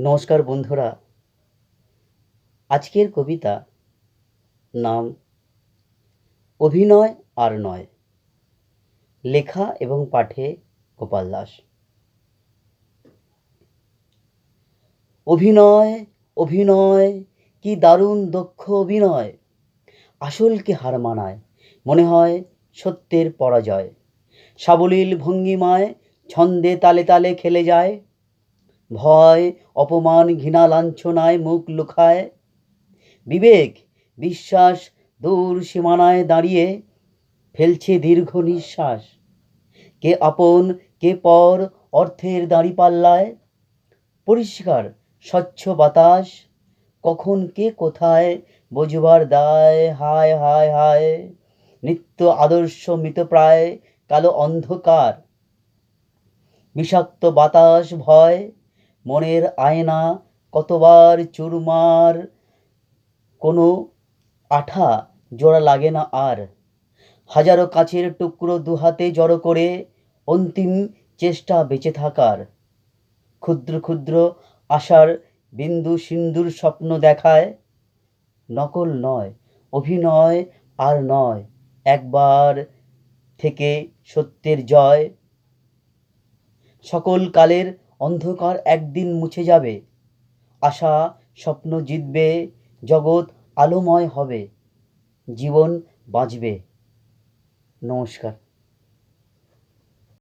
নমস্কার বন্ধুরা। আজকের কবিতা নাম অভিনয় আর নয়। লেখা এবং পাঠে গোপাল দাস। অভিনয় অভিনয়, কি দারুণ দক্ষ অভিনয়। আসলকে হার মানায়? মনে হয় সত্যের পরাজয়। সাবলীল ভঙ্গিমায় ছন্দে তালে তালে খেলে যায়। ভয়, অপমান, ঘৃণা, লাঞ্ছনায় মুখ লুকায়। বিবেক, বিশ্বাস দূর সীমানায় দাঁড়িয়ে ফেলছে দীর্ঘ নিঃশ্বাস। কে আপন, কে পর, অর্থের দাঁড়িপাল্লায় পরিষ্কার, স্বচ্ছ বাতাস, কখন কে কোথায় বোঝবার দায়, হায় হায় হায়। নিত্য আদর্শ মৃতপ্রায়, কালো অন্ধকার। বিষাক্ত বাতাস, ভয় মনের আয়না কতবার চুরমার, কোনো আঠা জোড়া লাগে না আর। হাজারো কাছের টুকরো দুহাতে জড়ো করে অন্তিম চেষ্টা বেঁচে থাকার। ক্ষুদ্র ক্ষুদ্র আশার বিন্দু সিন্দুর স্বপ্ন দেখায়, নকল নয়, অভিনয় আর নয়, একবার থেকে সত্যের জয়। সকল কালের অন্ধকার একদিন মুছে যাবে। আশা স্বপ্ন জিতবে জগৎ আলোময় হবে। জীবন বাঁচবে। নমস্কার।